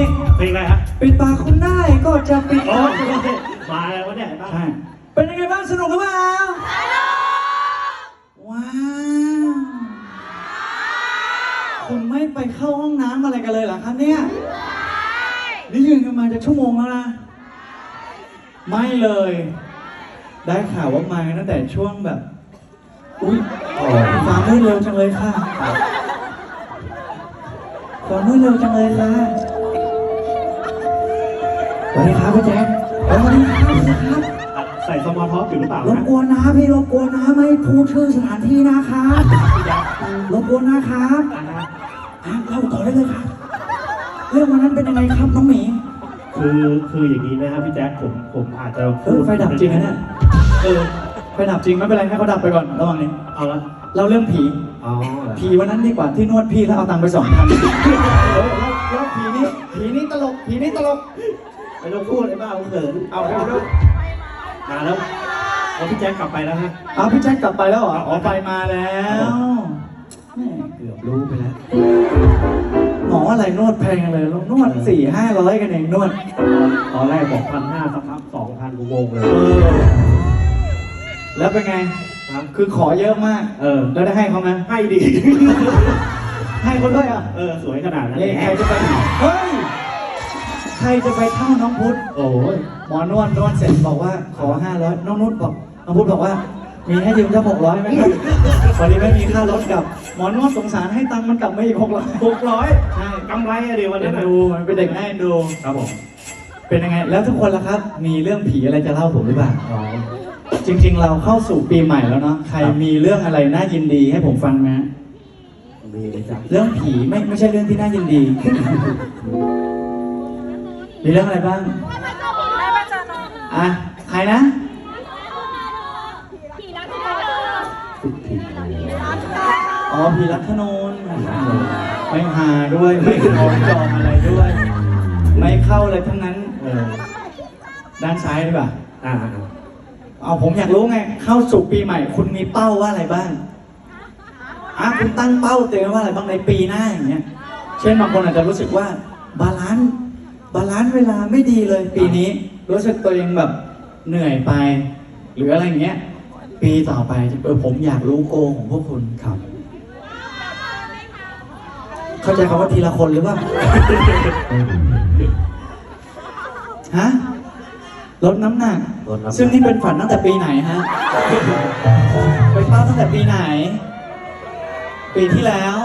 นี้เพลงอะไรฮะปิดปากคุณได้ก็จะปิดโอ้ปากยมาแล้ววะเนี่ยเห็นปะใช่เป็นยังไงบ้างสนุกหรือเปล่าว้าวคุณไม่ไปเข้าห้องน้ำอะไรกันเลยเหรอครับเนี่ยนี่ยืนกันมาจะชั่วโมงแล้วนะไม่เลย ได้ข่าวว่ามากันตั้งแต่ช่วงแบบ อุ้ยฟ้ามืดเร็วจังเลยค่ะฟ้ามืดเร็วจังเลยค่ะส วัสดีครับพี่แจ๊คสวัสดีครับสวัสดีครับใส่สมอลท็อกอยู่หรือเปล่ารบนะกวนนะพี่รบกวนนะไม่พูดชื่อสถานที่นะครับรบกวนนะครับอ่าฮะอะเล่าต่อได้เลยครับ เรื่องวันนั้นเป็นยังไงครับน้องหมี คือคืออย่างนี้นะครับพี่แจ๊คผมผมอาจจะเออไฟดับจริงนะเนี่ยเออไฟดับจริงไม่เป็นไรให้เขาดับไปก่อนระหว่างนี้เอาละเราเรื่องผี อ๋อผีวันนั้นดีกว่าที่นวดพี่แล้วเอาตังค์ไปสองพันเออแล้วแล้วผีนี้ผีนี้ตลกผีนี้ตลก ไม่ต้องพูดเลยบ้าเขินเอาเร็วเร็วมาแล้วเอาพี่แจ๊คกลับไปแล้วฮะเอาพี่แจ็คกลับไปแล้วเหรออ๋อไปมาแล้วแม่เกือบรู้ไปแล้ว หมออะไรนวดแพงจังเลยนวดสี่ห้าร้อยกันเองนวด ตอนแรกบอกพันห้าสักพักสองพันกูงงเลย เออ แล้วเป็นไงครับ คือขอเยอะมากเออ แล้วได้ให้เขาไหมให้ดี ให้คนด้วยอะเออ สวยขนาดนั้นนี่ใครจะไปเฮ้ย ใครจะไปเท่าน้องพุทธโอ้ยหมอนวดนวดเสร็จบอกว่าขอห้าร้อยน้องนุชบอกน้องพุทธบอกว่า มีให้ยืมจะหกร้อยไหมครับวันนี้ไม่มีค่ารถกลับ หมอนวดสงสารให้ตังค์มันกลับมาอีกหกร้อยหกร้อยใช่กำไรอะเดี๋ยววันเป็นั้นนน่ะดูมันเป็นเด็กน่าเอ็นดูครับผมเป็นยังไง แล้วทุกคนล่ะครับ มีเรื่องผีอะไรจะเล่าผมหรือเปล่า อ๋อ จริง ๆ เราเข้าสู่ปีใหม่แล้วเนาะใครครับ มีเรื่องอะไรน่ายินดีให้ผมฟังไหมฮะมีเลยจ้ะเรื่องผีไม่ไม่ใช่เรื่องที่น่ายินดี มีเรื่องอะไรบ้าง อะ ใครนะอ๋อผีรักขนนไม่หาด้วย ไม่คล้องจองอะไรด้วย ไม่เข้าเลยทั้งนั้น เออ ด้านซ้ายดีกว่าอ่าเอาผมอยากรู้ไง เข้าสู่ปีใหม่ คุณมีเป้าว่าอะไรบ้างอะคุณตั้งเป้าเตือนว่าอะไรบ้างในปีหน้าอย่างเงี้ย เช่นบางคนอาจจะรู้สึกว่าบาลานซ์ บาลานซ์เวลาไม่ดีเลย ปีนี้รู้สึกตัวเองแบบเหนื่อยไป หรืออะไรอย่างเงี้ย ปีต่อไปเออผมอยากรู้โกของพวกคุณครับ เข้าใจคำว่าทีละคนหรือเปล่าฮะลดน้ำหนักลดน้ำหนักซึ่งนี่เป็นฝันตั้งแต่ปีไหนฮะไปเป้าตั้งแต่ปีไหน ปีที่แล้ว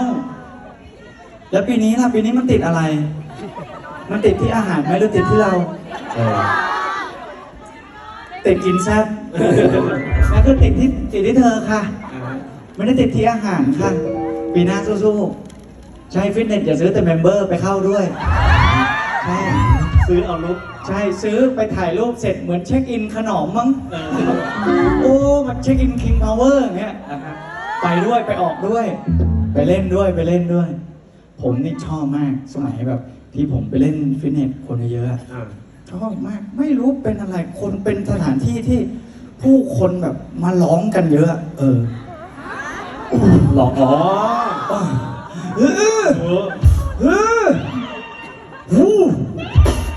แล้วปีนี้ล่ะปีนี้มันติดอะไร มันติดที่อาหารไหมหรือติดที่เรา เออติดกินแซ่บแล้วก็ติดที่ติดที่เธอค่ะอ่าฮะไม่ได้ติดที่อาหารค่ะ ปีหน้าสู้ๆ ใช่ฟิตเนสอย่าซื้อแต่เมมเบอร์ไปเข้าด้วย ใช่ ซื้อเอาลุกใช่ซื้อไปถ่ายรูปเสร็จเหมือนเช็คอินขนมมั้งเออโอ้ มันเช็คอินคิงพาวเวอร์อย่างเงี้ยอ่าฮะไปด้วยไปออกด้วย ไปเล่นด้วยไปเล่นด้วย ผมนี่ชอบมากสมัยแบบที่ผมไปเล่นฟิตเนสคนเยอะๆอะอ่าชอบมากไม่รู้เป็นอะไรคนเป็นสถานที่ที่ผู้คนแบบมาร้องกันเยอะอะเออหลอกอ๋อเออ เออเออฮู้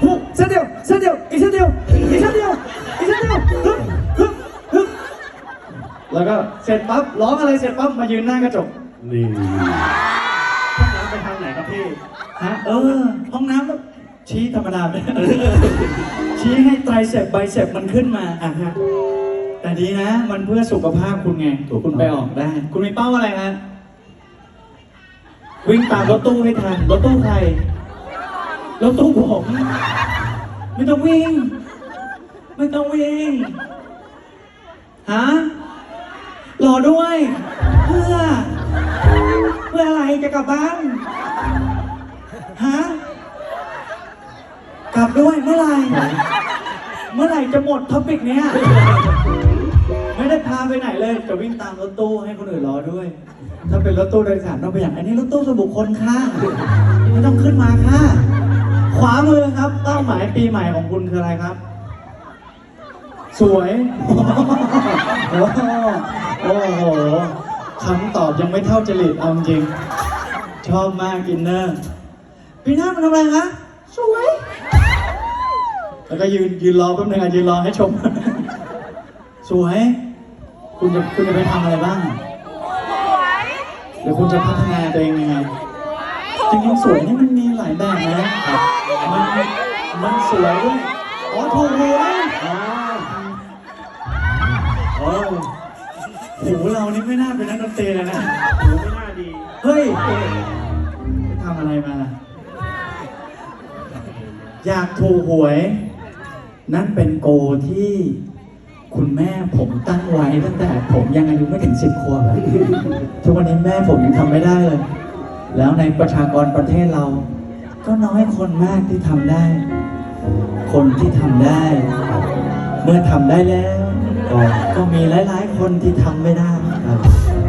ฮู้เส้นเดียวเส้นเดียวอีกเส้นเดียวอีกเส้นเดียวอีกเส้นเดียวฮึบฮึบฮึบแล้วก็เสร็จปั๊บร้องอะไรเสร็จปั๊บมายืนหน้ากระจกนี่ห้องน้ พี่ฮะเออ ห้องน้ำแบบชี้ธรรมดาไปชี้ให้ไตรเสพไบเสพมันขึ้นมาอ่าฮะแต่ดีนะ มันเพื่อสุขภาพคุณไงถูกต้องคุณไปออกได้ คุณมีเป้าอะไรฮะวิ่งตามรถตู้ให้ทันรถตู้ใครรถตู้ผมไม่ต้องวิ่ง ไม่ต้องวิ่งฮะรอด้วย เพื่อ เพื่ออะไรจะกลับบ้าน ฮะ กลับด้วยเมื่อไหร่เมื่อไหร่จะหมดท็อปิกเนี้ย ไม่ได้พาไปไหนเลยจะวิ่งตามรถตู้ให้คนอื่นรอด้วย ถ้าเป็นรถตู้โดยสารต้องไปอย่างอันนี้รถตู้ส่วนบุคคลค่ะไม่ต้องขึ้นมาค่ะ ขวามือครับเป้าหมายปีใหม่ของคุณคืออะไรครับ สวยโอ้โหโอ้โหคำตอบยังไม่เท่าจริตเอาจริง ชอบมากอินเนอร์ ปีหน้ามันทำอะไรคะสวยแล้วก็ยืนยืนรอแป๊บนึงอะยืนรอให้ชม สวย คุณจะคุณจะไปทำอะไรบ้างหรือคุณจะพัฒนาตัวเองยังไงจริงๆสวยนี่มันมีหลายแบบนะมันมันสวยด้วยอ๋อถูกหวยอ่าโอ้ยหูเรานี่ไม่น่าเป็นนักดนตรีเลยนะหูไม่น่าดี เฮ้ยทำอะไรมา อยากถูกหวย นั่นเป็นโกที่คุณแม่ผมตั้งไว้ตั้งแต่ผมยังอายุไม่ถึงสิบขวบอะทุกวันนี้แม่ผมยังทำไม่ได้เลย แล้วในประชากรประเทศเรา ก็น้อยคนมากที่ทำได้ คนที่ทำได้ เมื่อทำได้แล้ว ก็ก็มีหลาย ๆ คนที่ทำไม่ได้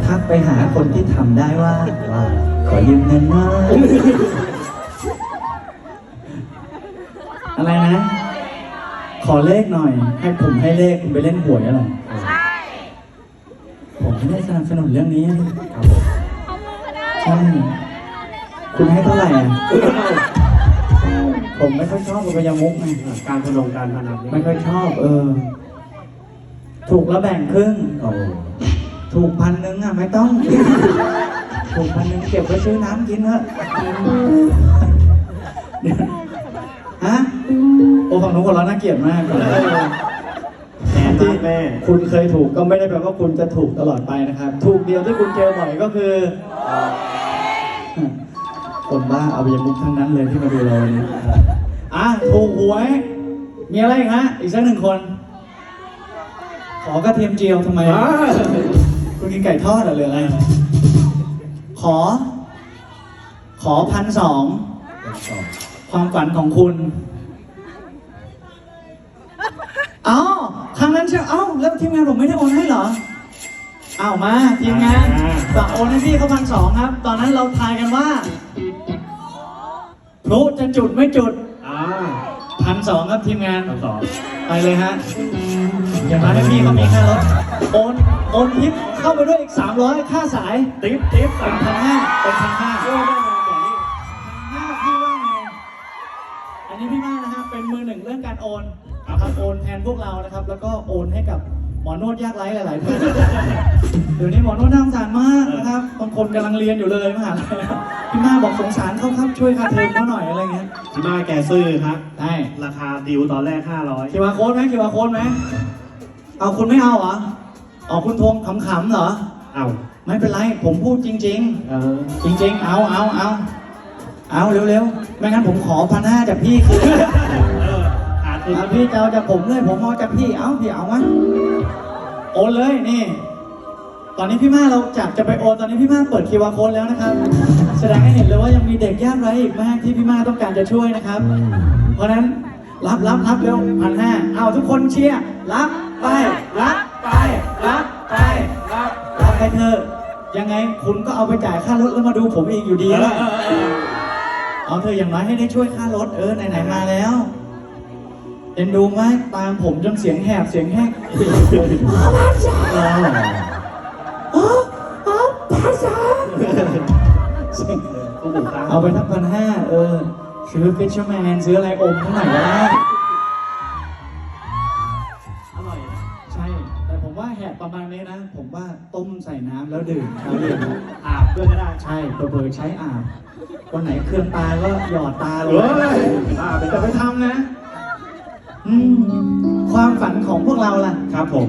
ทักไปหาคนที่ทำได้ว่าว่าขอยืมเงินหน่อยอะไรนะ ขอ เลขหน่อย ให้ผมให้เลขคุณไปเล่นหวยอะไรผมไม่ได้สนับสนุนเรื่องนี้ใช่คุณให้เท่าไหร่อะผมไม่ค่อยชอบอบายมุกไงการพนงการพนันนี่ไม่ค่อยชอบ เออ ถูกแล้วแบ่งครึ่งโอ้ถูกพันหนึ่งอะไม่ต้อง ถูกพันหนึ่งเก็บไว้ซื้อน้ำกินเถอะเดี๋ยว ฮะโอ้ฝั่งนู้นคนเราน่าเกลียดมากแทนที่แม่คุณเคยถูกก็ไม่ได้แปลว่าคุณจะถูกตลอดไปนะครับ ถูกเดียวที่คุณเจอบ่อยก็คือคนบ้าเอาไปยมุกทั้งนั้นเลยที่มาดูเราวันนี้อะถูกหวย มีอะไรอีกฮะอีกสักหนึ่งคน ขอกระเทียมเจียวทำไมอะคุณกินไก่ทอดเหรอหรืออะไร ขอ ขอพันสอง ความฝันของคุณเอ้าครั้งนั้นใช่เอ้าแล้วทีมงานผมไม่ได้โอนให้เหรอเอ้ามาทีมงานอ่าฝากโอนให้พี่เขาพันสองครับ ตอนนั้นเราทายกันว่าพลุจะจุดไม่จุดอ่าพันสองครับทีมงานคำสองไปเลยฮะอย่างน้อยให้พี่เขามีค่ารถโอนโอนทิปเข้าไปด้วยอีก300ค่าสาย ติ๊บติ๊บเป็สานมพันห้าเป็นพันห้าโอ้แน่นอนกว่านี้ห้า โอนนะครับโอนแทนพวกเรานะครับ แล้วก็โอนให้กับหมอนวดยากไร้หลายๆท่านเดี๋ยวนี้หมอนวดน่าสงสารมากนะครับบางคนกำลังเรียนอยู่เลยมหาลัยพี่มาบอกสงสารเขาครับช่วยค่าเทอมเขาหน่อยอะไรเงี้ยที่มาแกซื้อครับได้ราคาดิวตอนแรก 500คิวอาร์โค้ดไหมคิวอาร์โค้ดไหมเอาคุณไม่เอาเหรออ๋อคุณทวงขำๆเหรอเอ้าไม่เป็นไรผมพูดจริงเออๆจริง ๆ เอาเอาเอาเอาเร็วๆไม่งั้นผมขอพันห้าจากพี่คือ พี่เจะเอาจากผมเลยผมเอาจากพี่เอ้าพี่เอาวะโอนเลยนี่ ตอนนี้พี่มาเราจากจะไปโอนตอนนี้พี่มาเปิดคิวอาร์โค้ดแล้วนะครับ แสดงให้เห็นเลยว่ายังมีเด็กยากไร้อีกมากที่พี่มาต้องการจะช่วยนะครับ เพราะนั้นรับรับรับเร็วพันห้าเอาทุกคนเชียร์รับไปรับไปรับไปรับรับไปเถอะยังไงคุณก็เอาไปจ่ายค่ารถแล้วมาดูผมอีกอยู่ดีและเออเอาเธออย่างน้อยให้ได้ช่วยค่ารถเออไหนๆมาแล้ว เอ็นดูมากตามผมจนเสียงแหบเสียงแหกอ๋ออ๋อภาษากูบุกตามเอาไปทักพันห้าเออ ซื้อฟิชเชอร์แมนซื้ออะไรอมเท่าไหร่ก็ได้อร่อยนะใช่ แต่ผมว่าแหบประมาณนี้นะ ผมว่าต้มใส่น้ำแล้วดื่มเช้าเย็นอาบด้วยก็ได้ใช่เบอร์ใช้อาบวันไหนเครื่องตาก็หยอดตาเลเฮ้ยยบ้าไปจะไปทำนะ อืมความฝันของพวกเราล่ะ ครับผม